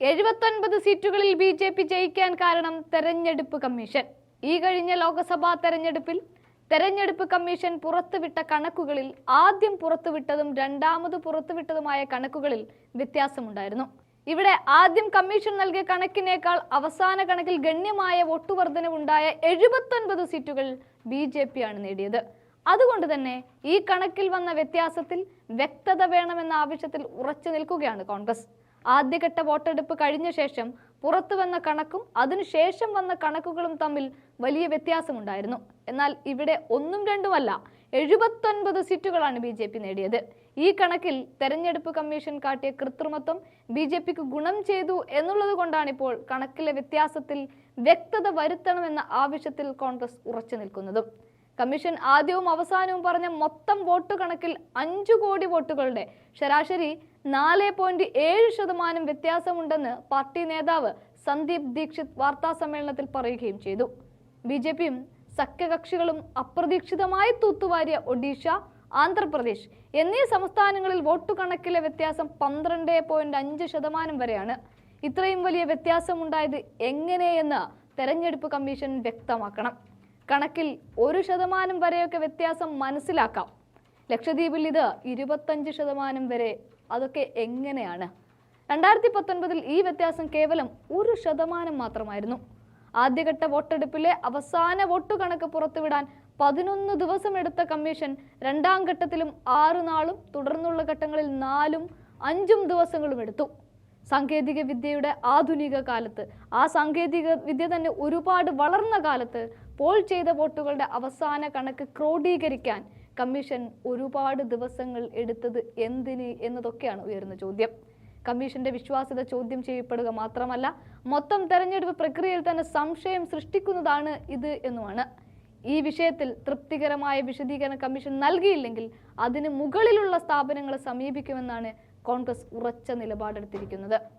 എഴുപത്തൊൻപത് സീറ്റുകളിൽ B J P ജയിക്കാൻ കാരണം തെരഞ്ഞെടുപ്പ് കമ്മീഷൻ. ഈ കഴിഞ്ഞ ലോക്സഭാ തെരഞ്ഞെടുപ്പിൽ തെരഞ്ഞെടുപ്പ് കമ്മീഷൻ പുറത്തുവിട്ട കണക്കുകളിൽ ആദ്യം പുറത്തുവിട്ടതും രണ്ടാമത് പുറത്തുവിട്ടതുമായ കണക്കുകളിൽ വ്യത്യാസമുണ്ടായിരുന്നു. ഇവിടെ ആദ്യം കമ്മീഷൻ നൽകിയ കണക്കിനേക്കാൾ അവസാന കണക്കിൽ ഗണ്യമായ വോട്ട് വർധനവുണ്ടായ എഴുപത്തൊൻപത് സീറ്റുകൾ ബി ജെ പി ആണ് നേടിയത്. അതുകൊണ്ട് തന്നെ ഈ കണക്കിൽ വന്ന വ്യത്യാസത്തിൽ വ്യക്തത വേണമെന്ന ആവശ്യത്തിൽ ഉറച്ചു നിൽക്കുകയാണ് കോൺഗ്രസ്. ആദ്യഘട്ട വോട്ടെടുപ്പ് കഴിഞ്ഞ ശേഷം പുറത്തു വന്ന കണക്കും അതിനുശേഷം വന്ന കണക്കുകളും തമ്മിൽ വലിയ വ്യത്യാസമുണ്ടായിരുന്നു. എന്നാൽ ഇവിടെ ഒന്നും രണ്ടുമല്ല എഴുപത്തൊൻപത് സീറ്റുകളാണ് ബി ജെ പി നേടിയത്. ഈ കണക്കിൽ തെരഞ്ഞെടുപ്പ് കമ്മീഷൻ കാട്ടിയ കൃത്രിമത്വം ബി ജെ പിക്ക് ഗുണം ചെയ്തു എന്നുള്ളത് കൊണ്ടാണിപ്പോൾ കണക്കിലെ വ്യത്യാസത്തിൽ വ്യക്തത വരുത്തണമെന്ന ആവശ്യത്തിൽ കോൺഗ്രസ് ഉറച്ചു നിൽക്കുന്നതും. കമ്മീഷൻ ആദ്യവും അവസാനവും പറഞ്ഞ മൊത്തം വോട്ട് കണക്കിൽ അഞ്ചു കോടി വോട്ടുകളുടെ ശരാശരി നാല് പോയിന്റ് ഏഴ് ശതമാനം വ്യത്യാസമുണ്ടെന്ന് പാർട്ടി നേതാവ് സന്ദീപ് ദീക്ഷിത് വാർത്താ സമ്മേളനത്തിൽ പറയുകയും ചെയ്തു. ബി ജെ പിയും സഖ്യകക്ഷികളും അപ്രതീക്ഷിതമായി തൂത്തുവാരിയ ഒഡീഷ ആന്ധ്രാപ്രദേശ് എന്നീ സംസ്ഥാനങ്ങളിൽ വോട്ടു കണക്കിലെ വ്യത്യാസം പന്ത്രണ്ട് പോയിന്റ് അഞ്ച് ശതമാനം വരെയാണ്. ഇത്രയും വലിയ വ്യത്യാസമുണ്ടായത് എങ്ങനെയെന്ന് തെരഞ്ഞെടുപ്പ് കമ്മീഷൻ വ്യക്തമാക്കണം. കണക്കിൽ ഒരു ശതമാനം വരെയൊക്കെ വ്യത്യാസം മനസ്സിലാക്കാം. ലക്ഷദ്വീപിൽ ഇത് ഇരുപത്തഞ്ച് ശതമാനം വരെ. അതൊക്കെ എങ്ങനെയാണ്? രണ്ടായിരത്തി പത്തൊൻപതിൽ ഈ വ്യത്യാസം കേവലം ഒരു ശതമാനം മാത്രമായിരുന്നു. ആദ്യഘട്ട വോട്ടെടുപ്പിലെ അവസാന വോട്ട് കണക്ക് പുറത്തുവിടാൻ പതിനൊന്ന് ദിവസം എടുത്ത കമ്മീഷൻ രണ്ടാം ഘട്ടത്തിലും ആറ് നാളും തുടർന്നുള്ള ഘട്ടങ്ങളിൽ നാലും അഞ്ചും ദിവസങ്ങളും എടുത്തു. സാങ്കേതിക വിദ്യയുടെ ആധുനിക കാലത്ത് ആ സാങ്കേതിക വിദ്യ തന്നെ ഒരുപാട് വളർന്ന കാലത്ത് പോൾ ചെയ്ത വോട്ടുകളുടെ അവസാന കണക്ക് ക്രോഡീകരിക്കാൻ കമ്മീഷൻ ഒരുപാട് ദിവസങ്ങൾ എടുത്തത് എന്തിന് എന്നതൊക്കെയാണ് ഉയർന്ന ചോദ്യം. കമ്മീഷന്റെ വിശ്വാസ്യത ചോദ്യം ചെയ്യപ്പെടുക മാത്രമല്ല മൊത്തം തെരഞ്ഞെടുപ്പ് പ്രക്രിയയിൽ തന്നെ സംശയം സൃഷ്ടിക്കുന്നതാണ് ഇത് എന്നുമാണ്. ഈ വിഷയത്തിൽ തൃപ്തികരമായ വിശദീകരണം കമ്മീഷൻ നൽകിയില്ലെങ്കിൽ അതിന് മുകളിലുള്ള സ്ഥാപനങ്ങളെ സമീപിക്കുമെന്നാണ് കോൺഗ്രസ് ഉറച്ച നിലപാടെടുത്തിരിക്കുന്നത്.